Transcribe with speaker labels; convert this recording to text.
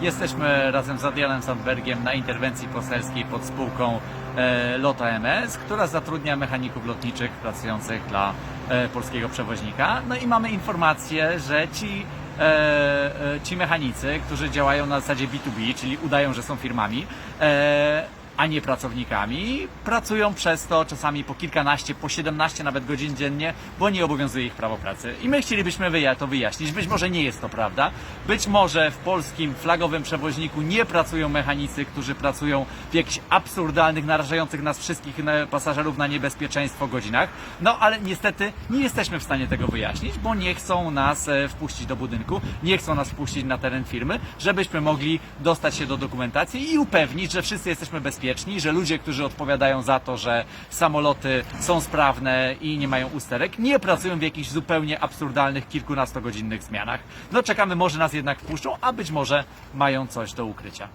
Speaker 1: Jesteśmy razem z Adrianem Sandbergiem na interwencji poselskiej pod spółką e, Lota MS, która zatrudnia mechaników lotniczych pracujących dla e, polskiego przewoźnika. No i mamy informację, że ci, e, ci mechanicy, którzy działają na zasadzie B2B, czyli udają, że są firmami, a nie pracownikami, pracują przez to czasami po kilkanaście, po 17 nawet godzin dziennie, bo nie obowiązuje ich prawo pracy. I my chcielibyśmy to wyjaśnić. Być może nie jest to prawda. Być może w polskim flagowym przewoźniku nie pracują mechanicy, którzy pracują w jakichś absurdalnych, narażających nas wszystkich pasażerów na niebezpieczeństwo godzinach. No ale niestety nie jesteśmy w stanie tego wyjaśnić, bo nie chcą nas e, wpuścić do budynku, nie chcą nas wpuścić na teren firmy, żebyśmy mogli dostać się do dokumentacji i upewnić, że wszyscy jesteśmy bezpieczni, że ludzie, którzy odpowiadają za to, że samoloty są sprawne i nie mają usterek, nie pracują w jakichś zupełnie absurdalnych kilkunastogodzinnych zmianach. No czekamy, może nas jednak wpuszczą, a być może mają coś do ukrycia.